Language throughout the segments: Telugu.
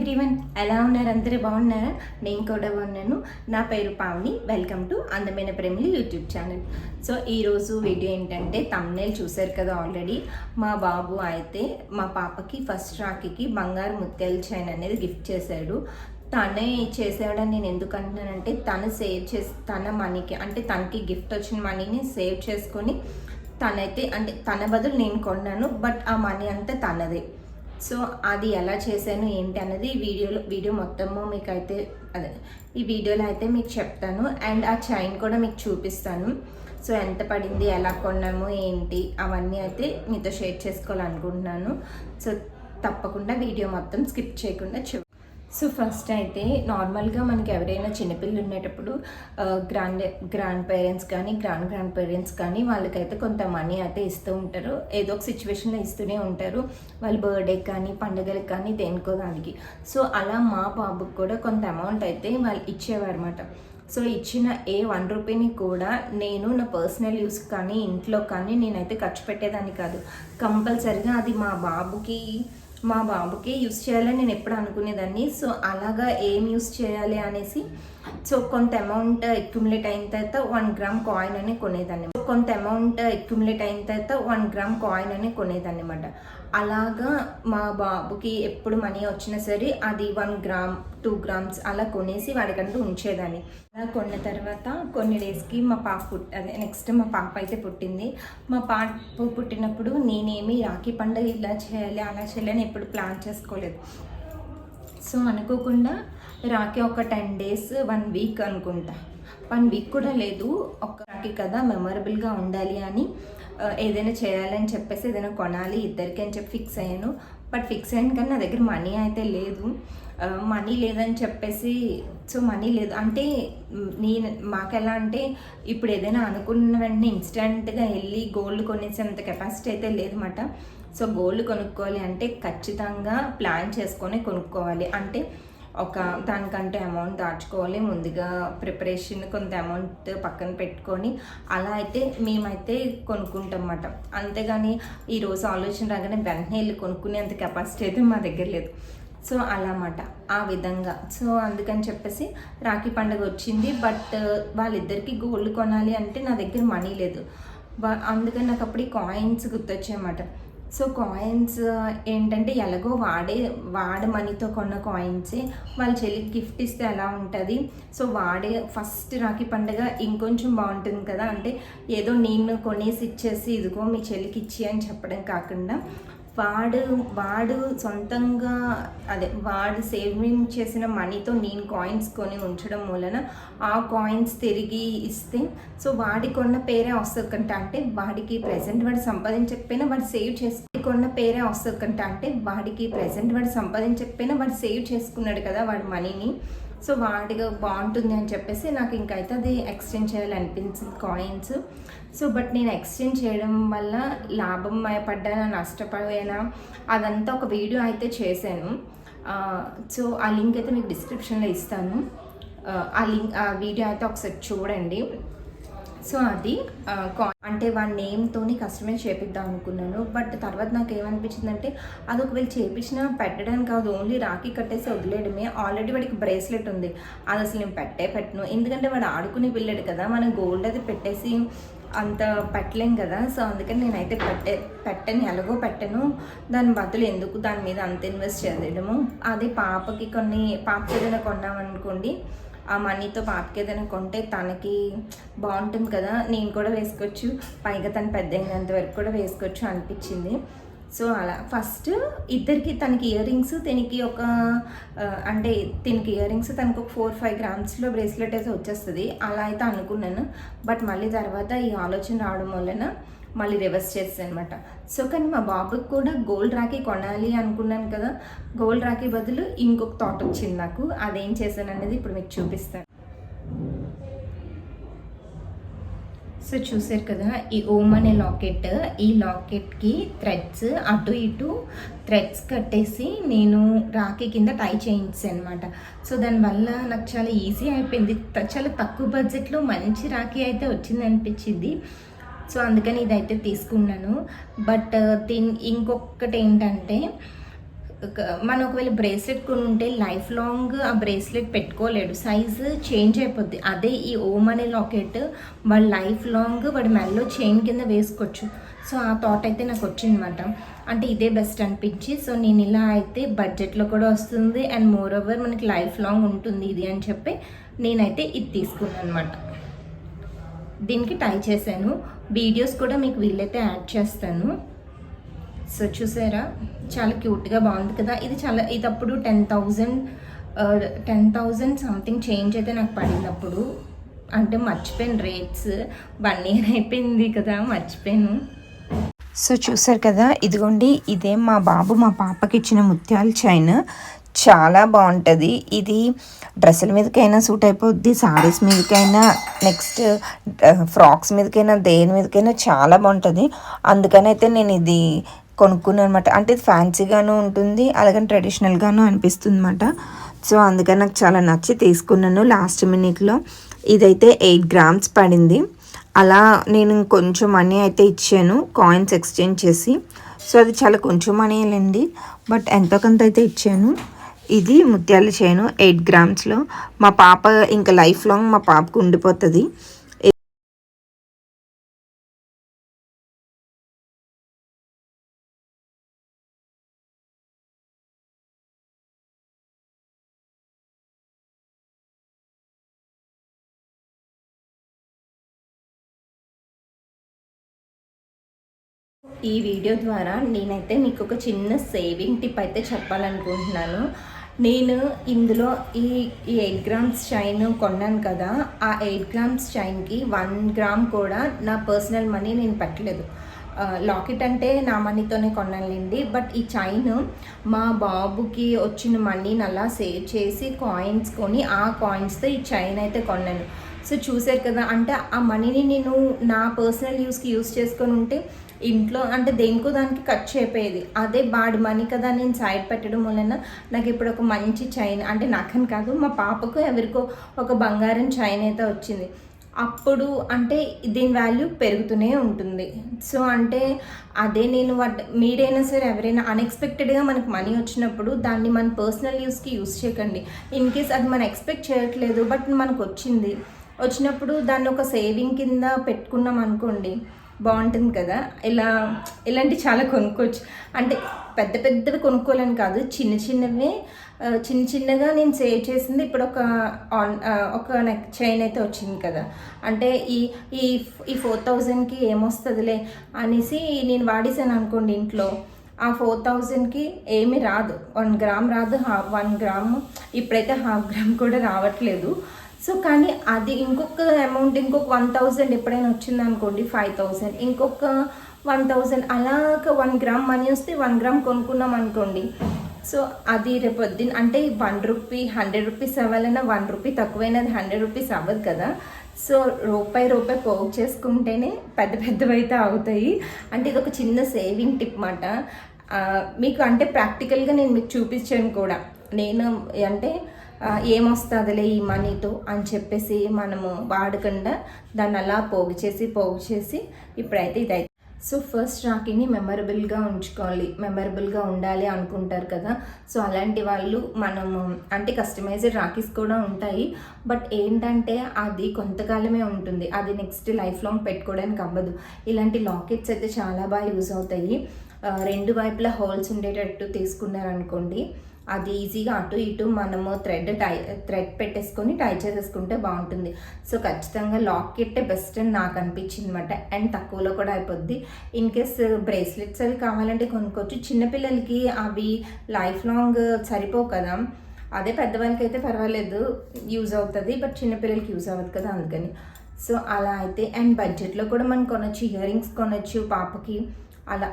ఎవ్రీవన్ ఎలా ఉన్నారు? అందరూ బాగున్నారా? నేను కూడా బాగున్నాను. నా పేరు పావని. వెల్కమ్ టు అందమైన ప్రేమలు యూట్యూబ్ ఛానల్. సో ఈరోజు వీడియో ఏంటంటే తమ్నేల్ చూశారు కదా ఆల్రెడీ మా బాబు అయితే మా పాపకి ఫస్ట్ రాఖీకి బంగారు ముత్యాల చైన్ అనేది గిఫ్ట్ చేశాడు. తనే చేసేవాడని నేను ఎందుకు అంటున్నానంటే తను సేవ్ చేసి తన మనీకి అంటే తనకి గిఫ్ట్ వచ్చిన మనీని సేవ్ చేసుకొని తనైతే అంటే తన బదులు నేను కొన్నాను బట్ ఆ మనీ అంతా తనదే. సో అది ఎలా చేశాను ఏంటి అన్నది ఈ వీడియోలో వీడియో మొత్తము మీకు అయితే అదే ఈ వీడియోలో అయితే మీకు చెప్తాను. అండ్ ఆ చైన్ కూడా మీకు చూపిస్తాను. సో ఎంత పడింది ఎలా కొన్నాము ఏంటి అవన్నీ అయితే మీతో షేర్ చేసుకోవాలనుకుంటున్నాను. సో తప్పకుండా వీడియో మొత్తం స్కిప్ చేయకుండా చూ సో ఫస్ట్ అయితే నార్మల్గా మనకి ఎవరైనా చిన్నపిల్లలు ఉండేటప్పుడు గ్రాండ్ గ్రాండ్ పేరెంట్స్ కానీ గ్రాండ్ గ్రాండ్ పేరెంట్స్ కానీ వాళ్ళకైతే కొంత మనీ అయితే ఇస్తూ ఉంటారు. ఏదో ఒక సిచ్యువేషన్లో ఇస్తూనే ఉంటారు. వాళ్ళ బర్త్డే కానీ పండుగలకు కానీ దేనికో దానికి. సో అలా మా బాబుకి కూడా కొంత అమౌంట్ అయితే వాళ్ళు ఇచ్చేవారన్నమాట. సో ఇచ్చిన ఏ వన్ రూపీని కూడా నేను నా పర్సనల్ యూస్ కానీ ఇంట్లో కానీ నేనైతే ఖర్చు పెట్టేదాన్ని కాదు. కంపల్సరిగా అది మా బాబుకి మా బాబుకి యూస్ చేయాలని నేను ఎప్పుడు అనుకునేదాన్ని. సో అలాగా ఏం యూస్ చేయాలి అనేసి సో కొంత అమౌంట్ అక్యుములేట్ అయిన తర్వాత వన్ గ్రామ్ కాయిన్ అని కొనేదాన్ని. కొంత అమౌంట్ అక్యుములేట్ అయిన తర్వాత వన్ గ్రామ్ కాయిన్ అని కొనేదాన్ని అనమాట అలాగా మా బాబుకి ఎప్పుడు మనీ వచ్చినా సరే అది వన్ గ్రామ్ టూ గ్రామ్స్ అలా కొనేసి వాడికంటూ ఉంచేదాన్ని. అలా కొన్న తర్వాత కొన్ని డేస్కి మా పాప పుట్ అదే నెక్స్ట్ మా పాప అయితే పుట్టింది. మా పాప పుట్టినప్పుడు నేనేమి రాఖీ పండుగ ఇలా చేయాలి అలా చేయాలి అని ఎప్పుడు ప్లాన్ చేసుకోలేదు. సో అనుకోకుండా రాఖీ ఒక టెన్ డేస్ వన్ వీక్ అనుకుంటా. వన్ వీక్ కూడా లేదు. ఒక్కటి కదా మెమొరబుల్గా ఉండాలి అని ఏదైనా చేయాలని చెప్పేసి ఏదైనా కొనాలి ఇద్దరికి అని చెప్పి ఫిక్స్ అయ్యాను. బట్ ఫిక్స్ అయ్యాను కానీ నా దగ్గర మనీ అయితే లేదు. మనీ లేదని చెప్పేసి సో మనీ లేదు. అంటే నేను నేను మాకెలా అంటే ఇప్పుడు ఏదైనా అనుకున్న వెంటనే ఇన్స్టెంట్గా వెళ్ళి గోల్డ్ కొనేసేంత కెపాసిటీ అయితే లేదన్నమాట. సో గోల్డ్ కొనుక్కోవాలి అంటే ఖచ్చితంగా ప్లాన్ చేసుకొని కొనుక్కోవాలి. అంటే ఒక దానికంటే అమౌంట్ దాచుకోవాలి. ముందుగా ప్రిపరేషన్ కొంత అమౌంట్ పక్కన పెట్టుకొని అలా అయితే మేమైతే కొనుక్కుంటాం అన్నమాట అంతేగాని ఈరోజు ఆలోచన రాగానే వెంటనే వెళ్ళి కొనుక్కునేంత కెపాసిటీ అయితే మా దగ్గర లేదు. సో అలా అన్నమాట ఆ విధంగా. సో అందుకని చెప్పేసి రాఖీ పండుగ వచ్చింది. బట్ వాళ్ళిద్దరికి గోల్డ్ కొనాలి అంటే నా దగ్గర మనీ లేదు. అందుకని నాకు అప్పుడు ఈ కాయిన్స్ గుర్తొచ్చాయన్నమాట. సో కాయిన్స్ ఏంటంటే ఎలాగో వాడే వాడ మనీతో కొన్న కాయిన్సే వాళ్ళ చెల్లికి గిఫ్ట్ ఇస్తే ఎలా ఉంటుంది? సో వాడే ఫస్ట్ రాఖీ పండుగ ఇంకొంచెం బాగుంటుంది కదా. అంటే ఏదో నేను కొనేసి ఇచ్చేసి ఇదిగో మీ చెల్లికి ఇచ్చి అని చెప్పడం కాకుండా వాడు వాడు సొంతంగా అదే వాడు సేవింగ్ చేసిన మనీతో నేను కాయిన్స్ కొని ఉంచడం వలన ఆ కాయిన్స్ తిరిగి ఇస్తే సో వాడి కొన్న పేరే వస్తుంది కంట అంటే వాడికి ప్రెసెంట్ వాడు సంపాదించకపోయినా వాడు సేవ్ చేసుకుని కొన్న పేరే వస్తుంది కంట అంటే వాడికి ప్రెసెంట్ వాడు సంపాదించకపోయినా వాడు సేవ్ చేసుకున్నాడు కదా వాడి మనీని సో వాడిగా బాగుంటుంది అని చెప్పేసి నాకు ఇంకైతే అది ఎక్స్చేంజ్ చేయాలనిపించింది కాయిన్స్ సో బట్ నేను ఎక్స్చేంజ్ చేయడం వల్ల లాభం పడ్డానా నష్టపోయానా అదంతా ఒక వీడియో అయితే చేశాను. సో ఆ లింక్ అయితే మీకు డిస్క్రిప్షన్లో ఇస్తాను. ఆ లింక్ ఆ వీడియో అయితే ఒకసారి చూడండి. సో అది కా- అంటే వాడి నేమ్తోని కస్టమైజ్ చేపిద్దాం అనుకున్నాను. బట్ తర్వాత నాకు ఏమనిపించిందంటే అది ఒకవేళ చేపించినా పెట్టడానికి కాదు ఓన్లీ రాఖీ కట్టేసి వదిలేయడమే. ఆల్రెడీ వాడికి బ్రేస్లెట్ ఉంది. అది అసలు నేను పెట్టే పెట్టను. ఎందుకంటే వాడు ఆడుకుని పిల్లడు కదా మనం గోల్డ్ అది పెట్టేసి అంత పెట్టలేం కదా. సో అందుకని నేనైతే పెట్టే పెట్టను ఎలాగో పెట్టను. దాని బదులు ఎందుకు దాని మీద అంత ఇన్వెస్ట్ చేయడము అది పాపకి కొన్ని పాప ఏదైనా కొన్నామనుకోండి ఆ మనీతో పాపకి ఏదైనా కొంటే తనకి బాగుంటుంది కదా నేను కూడా వేసుకోవచ్చు. పైగా తను పెద్ద అయినంత వరకు కూడా వేసుకోవచ్చు అనిపించింది. సో అలా. ఫస్ట్ ఇద్దరికి తనకి ఇయర్ రింగ్స్ తనకి ఒక అంటే తనకి ఇయర్ రింగ్స్ తనకు ఒక ఫోర్ ఫైవ్ గ్రామ్స్లో బ్రేస్లెట్ అయితే వచ్చేస్తుంది. అలా అయితే అనుకున్నాను. బట్ మళ్ళీ తర్వాత ఈ ఆలోచన రావడం వలన మళ్ళీ రివర్స్ చేస్తాను అనమాట సో కానీ మా బాబుకి కూడా గోల్డ్ రాఖీ కొనాలి అనుకున్నాను కదా. గోల్డ్ రాఖీ బదులు ఇంకొక థాట్ వచ్చింది నాకు. అదేం చేశాను అనేది ఇప్పుడు మీకు చూపిస్తాను. సో చూసారు కదా? ఈ ఓమ్ అనే లాకెట్ ఈ లాకెట్కి థ్రెడ్స్ అటు ఇటు థ్రెడ్స్ కట్టేసి నేను రాఖీ కింద టై చేయించాను అనమాట సో దానివల్ల నాకు చాలా ఈజీ అయిపోయింది. చాలా తక్కువ బడ్జెట్లో మంచి రాఖీ అయితే వచ్చింది అనిపించింది. సో అందుకని ఇదైతే తీసుకున్నాను. బట్ దీని ఇంకొకటి ఏంటంటే మనం ఒకవేళ బ్రేస్లెట్ కొని ఉంటే లైఫ్ లాంగ్ ఆ బ్రేస్లెట్ పెట్టుకోలేడు. సైజు చేంజ్ అయిపోద్ది. అదే ఈ ఓమ్ అనే లాకెట్ వాడు లైఫ్ లాంగ్ వాడి మెల్లో చైన్ కింద వేసుకోవచ్చు. సో ఆ థాట్ అయితే నాకు వచ్చిందన్నమాట అంటే ఇదే బెస్ట్ అనిపించి సో నేను ఇలా అయితే బడ్జెట్లో కూడా వస్తుంది అండ్ మోర్ ఓవర్ మనకి లైఫ్ లాంగ్ ఉంటుంది ఇది అని చెప్పి నేనైతే ఇది తీసుకున్నాను అనమాట దీనికి టై చేశాను. వీడియోస్ కూడా మీకు వీలైతే యాడ్ చేస్తాను. సో చూసారా? చాలా క్యూట్గా బాగుంది కదా? ఇది చాలా ఇది అప్పుడు ten thousand ten thousand something change అయితే నాకు పడినప్పుడు అంటే మర్చిపోయాను రేట్స్ వన్ ఇయర్ అయిపోయింది కదా మర్చిపోయాను. సో చూసారు కదా? ఇదిగోండి ఇదే మా బాబు మా పాపకి ఇచ్చిన ముత్యాల చైన్ చాలా బాగుంటుంది. ఇది డ్రెస్సుల మీదకైనా సూట్ అయిపోద్ది సారీస్ మీదకైనా నెక్స్ట్ ఫ్రాక్స్ మీదకైనా దేని మీదకైనా చాలా బాగుంటుంది. అందుకని అయితే నేను ఇది కొనుక్కున్నాను అనమాట అంటే ఇది ఫ్యాన్సీగాను ఉంటుంది అలాగని ట్రెడిషనల్గాను అనిపిస్తుంది అనమాట సో అందుకని నాకు చాలా నచ్చి తీసుకున్నాను లాస్ట్ మినిట్లో. ఇదైతే ఎయిట్ గ్రామ్స్ పడింది. అలా నేను కొంచెం మనీ అయితే ఇచ్చాను కాయిన్స్ ఎక్స్చేంజ్ చేసి. సో అది చాలా కొంచెం మనీ లేండి బట్ ఎంతో కొంత అయితే ఇచ్చాను. ఇది ముత్యాల చేయను ఎయిట్ గ్రామ్స్లో. మా పాప ఇంకా లైఫ్ లాంగ్ మా పాపకు ఉండిపోతుంది. ఈ వీడియో ద్వారా నేనైతే మీకు ఒక చిన్న సేవింగ్ టిప్ అయితే చెప్పాలనుకుంటున్నాను. నేను ఇందులో ఈ ఈ ఎయిట్ గ్రామ్స్ చైన్ కొన్నాను కదా ఆ ఎయిట్ గ్రామ్స్ చైన్కి వన్ గ్రామ్ కూడా నా పర్సనల్ మనీ నేను పెట్టలేదు. లాకెట్ అంటే నా మనీతోనే కొన్నానులేండి బట్ ఈ చైన్ మా బాబుకి వచ్చిన మనీని అలా సేవ్ చేసి కాయిన్స్ కొని ఆ కాయిన్స్తో ఈ చైన్ అయితే కొన్నాను. సో చూసారు కదా అంటే ఆ మనీని నేను నా పర్సనల్ యూస్కి యూస్ చేసుకొని ఉంటే ఇంట్లో అంటే దేనికో దానికి ఖర్చు అయిపోయేది అదే బాడ్ మనీ కదా నేను సైడ్ పెట్టడం వలన నాకు ఇప్పుడు ఒక మంచి చైన్ అంటే నాకని కాదు మా పాపకు ఎవరికో ఒక బంగారం చైన్ అయితే వచ్చింది. అప్పుడు అంటే దీని వాల్యూ పెరుగుతూనే ఉంటుంది. సో అంటే అదే నేను వాట్ మీరైనా సరే ఎవరైనా అన్ఎక్స్పెక్టెడ్గా మనకు మనీ వచ్చినప్పుడు దాన్ని మన పర్సనల్ యూస్కి యూస్ చేయకండి. ఇన్ కేస్ అది మనం ఎక్స్పెక్ట్ చేయట్లేదు బట్ మనకు వచ్చింది వచ్చినప్పుడు దాన్ని ఒక సేవింగ్ కింద పెట్టుకున్నాం అనుకోండి బాగుంటుంది కదా. ఇలా ఇలాంటి చాలా కొనుక్కోవచ్చు. అంటే పెద్ద పెద్దవి కొనుక్కోవాలని కాదు. చిన్న చిన్నవి చిన్న చిన్నగా నేను సేవ్ చేసింది ఇప్పుడు ఒక ఆన్ ఒక నెక్ చైన్ అయితే వచ్చింది కదా. అంటే ఈ ఈ ఈ ఫోర్ థౌజండ్కి ఏమొస్తుందిలే అనేసి నేను వాడేసాను అనుకోండి ఇంట్లో. ఆ ఫోర్ థౌజండ్కి ఏమీ రాదు. వన్ గ్రామ్ రాదు హాఫ్ వన్ గ్రామ్. ఇప్పుడైతే హాఫ్ గ్రామ్ కూడా రావట్లేదు. సో కానీ అది ఇంకొక అమౌంట్ ఇంకొక వన్ థౌజండ్ ఎప్పుడైనా వచ్చింది అనుకోండి ఫైవ్ థౌజండ్ ఇంకొక వన్ థౌజండ్ అలాగ వన్ గ్రామ్ మనీ వస్తే వన్ గ్రామ్ కొనుక్కున్నాం అనుకోండి సో అది రేపు పొద్దున్న అంటే వన్ రూపీ హండ్రెడ్ రూపీస్ అవ్వాలన్నా వన్ రూపీ తక్కువైనది హండ్రెడ్ రూపీస్ అవ్వదు కదా. సో రూపాయి రూపాయి పోగు చేసుకుంటేనే పెద్ద పెద్దవి అయితే అవుతాయి. అంటే ఇది ఒక చిన్న సేవింగ్ టిప్ మాట. మీకు అంటే ప్రాక్టికల్గా నేను మీకు చూపించాను కూడా. నేను అంటే ఏమొస్తుందిలే ఈ మనీతో అని చెప్పేసి మనము వాడకుండా దాన్ని అలా పోగు చేసి పోగు చేసి ఇప్పుడైతే ఇది సో ఫస్ట్ రాఖీని మెమరబుల్గా ఉంచుకోవాలి. మెమరబుల్గా ఉండాలి అనుకుంటారు కదా. సో అలాంటి వాళ్ళు మనము అంటే కస్టమైజ్డ్ రాఖీస్ కూడా ఉంటాయి. బట్ ఏంటంటే అది కొంతకాలమే ఉంటుంది. అది నెక్స్ట్ లైఫ్ లాంగ్ పెట్టుకోవడానికి అవ్వదు. ఇలాంటి లాకెట్స్ అయితే చాలా బాగా యూజ్ అవుతాయి. రెండు వైపులా హోల్స్ ఉండేటట్టు తీసుకున్నారనుకోండి అది ఈజీగా అటు ఇటు మనము థ్రెడ్ టై థ్రెడ్ పెట్టేసుకొని టై చేసేసుకుంటే బాగుంటుంది. సో ఖచ్చితంగా లాకెట్టే బెస్ట్ అని నాకు అనిపించింది అనమాట అండ్ తక్కువలో కూడా అయిపోద్ది. ఇన్ కేస్ బ్రేస్లెట్స్ అవి కావాలంటే కొనుక్కోవచ్చు. చిన్నపిల్లలకి అవి లైఫ్ లాంగ్ సరిపోవు కదా. అదే పెద్దవాళ్ళకి అయితే పర్వాలేదు యూజ్ అవుతుంది. బట్ చిన్నపిల్లలకి యూజ్ అవ్వదు కదా అందుకని. సో అలా అయితే. అండ్ బడ్జెట్లో కూడా మనం కొనొచ్చు ఇయర్ రింగ్స్ కొనొచ్చు పాపకి అలా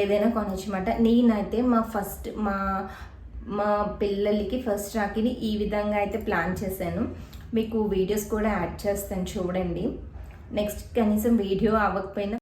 ఏదైనా కొనొచ్చు అనమాట నేనైతే మా ఫస్ట్ మా మా పిల్లలకి ఫస్ట్ రాఖీని ఈ విధంగా అయితే ప్లాన్ చేశాను. మీకు వీడియోస్ కూడా యాడ్ చేస్తాను చూడండి. నెక్స్ట్ కనీసం వీడియో అవ్వకపోయినా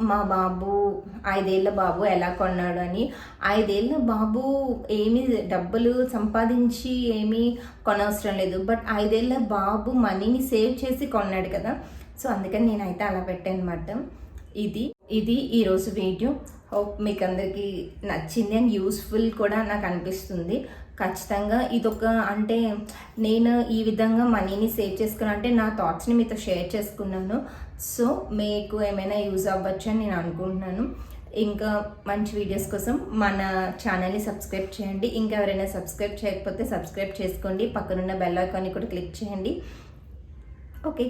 మా బాబు ఐదేళ్ళ బాబు ఎలా కొన్నాడు అని. ఐదేళ్ళ బాబు ఏమి డబ్బులు సంపాదించి ఏమీ కొనవసరం లేదు. బట్ ఐదేళ్ళ బాబు మనీని సేవ్ చేసి కొన్నాడు కదా. సో అందుకని నేనైతే అలా పెట్టాను అనమాట ఇది ఇది ఈరోజు వీడియో. హోప్ మీకు అందరికీ నచ్చింది అండ్ యూస్ఫుల్ కూడా నాకు అనిపిస్తుంది. ఖచ్చితంగా ఇదొక అంటే నేను ఈ విధంగా మనీని సేవ్ చేసుకున్నా అంటే నా థాట్స్ని మీతో షేర్ చేసుకున్నాను. సో మీకు ఏమైనా యూజ్ అవ్వచ్చు అని నేను అనుకుంటున్నాను. ఇంకా మంచి వీడియోస్ కోసం మన ఛానల్ని సబ్స్క్రైబ్ చేయండి. ఇంకా ఎవరైనా సబ్స్క్రైబ్ చేయకపోతే సబ్స్క్రైబ్ చేసుకోండి. పక్కనున్న బెల్ ఐకాన్ని కూడా క్లిక్ చేయండి. ఓకే.